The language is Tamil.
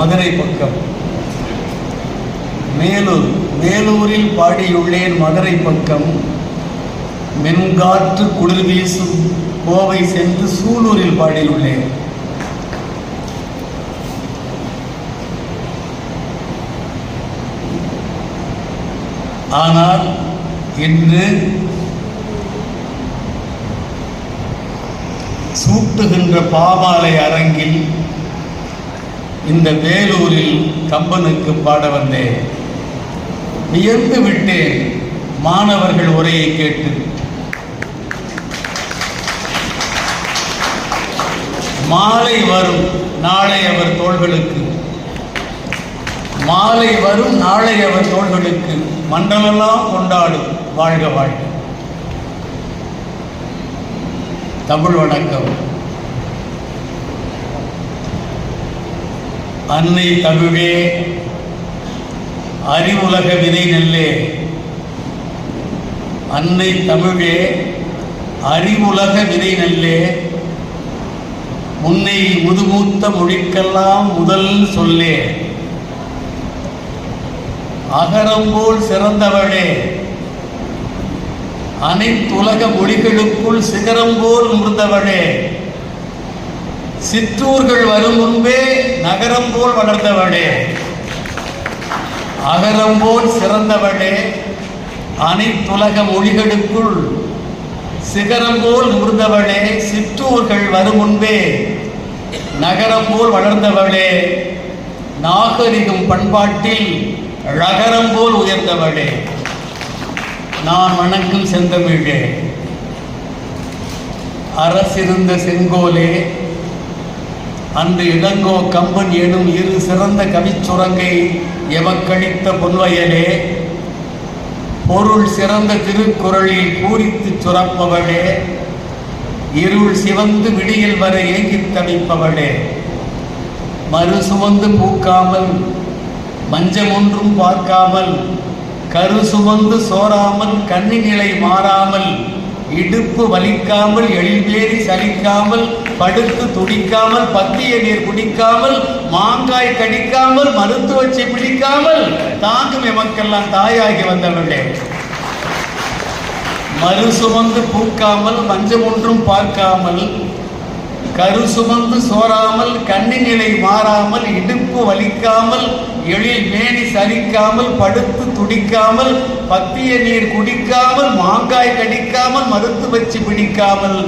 மதுரை பக்கம். மேலூர் மேலூரில் பாடியுள்ளேன் மதுரை பக்கம். மென்காற்று குளிர் வீசும் கோவை சென்று சூலூரில் பாடியுள்ளேன். ஆனால் இன்று சூட்டுகின்ற பாமாலை அரங்கில் இந்த வேலூரில் கம்பனுக்கு பாட வந்தேன். வியந்து விட்டேன். மாணவர்கள் உரையை கேட்டு. மாலை வரும் நாளை அவர் தோள்களுக்கு. மாலை வரும் நாளை அவர் தோள்களுக்கு. மண்டலமெல்லாம் கொண்டாடும் வாழ்க வாழ்க. தமிழ் வணக்கம். அன்னை தமிழே அறிவுலக விதை நெல்லே. அன்னை தமிழே அறிவுலக விதை நெல்லே. உன்னை முதுமூத்த மொழிக்கெல்லாம் முதல் சொல்லே. அகரம்போல் சிறந்தவளே. அனைத்துலக மொழிகளுக்குள் சிகரம் போல் சிற்றூர்கள் வரும் முன்பே நகரம் போல் வளர்ந்தவளே. அகரம் போல் சிறந்தவளே. அனைத்துலக மொழிகளுக்குள் சிகரம் போல் முறிந்தவளே சிற்றூர்கள் வரும் முன்பே நகரம் போல் வளர்ந்தவளே. நாகரிகம் பண்பாட்டில் ழகரம் போல் உயர்ந்தவளே. நான் வணங்கும் செந்தமிழே. அரசிருந்த செங்கோலே அந்த இளங்கோ கம்பன் எனும் இரு சிறந்த கவிச்சுரங்கை எவக்களித்த பொன்வயலே பொருள் சிறந்த திருக்குறளில் பூரித்து சுரப்பவளே இருள் சிவந்து விடியில் வர ஏங்கித் தவிப்பவளே மறு சுமந்து பூக்காமல் மஞ்சம் ஒன்றும் பார்க்காமல் கரு சுமந்து சோராமல் கண்ணிநிலை மாறாமல் இடுப்பு வலிக்காமல் எழில்வேறி சலிக்காமல் படுத்து துடிக்காமல் பத்திய நீர் குடிக்காமல் மாங்காய் கடிக்காமல் மருத்துவச்சை பிடிக்காமல் தாங்கும் எமக்கெல்லாம் தாயாகி வந்தவர்களே. மறு சுமந்து பூக்காமல் மஞ்சம் ஒன்றும் பார்க்காமல் கரு சுமந்து சோராமல் கண்ணி நிலை மாறாமல் இடுப்பு வலிக்காமல் எழில் மேனி சரிக்காமல் படுத்து துடிக்காமல் பத்திய நீர் குடிக்காமல் மாங்காய் கடிக்காமல் மறுத்து வச்சு பிடிக்காமல்.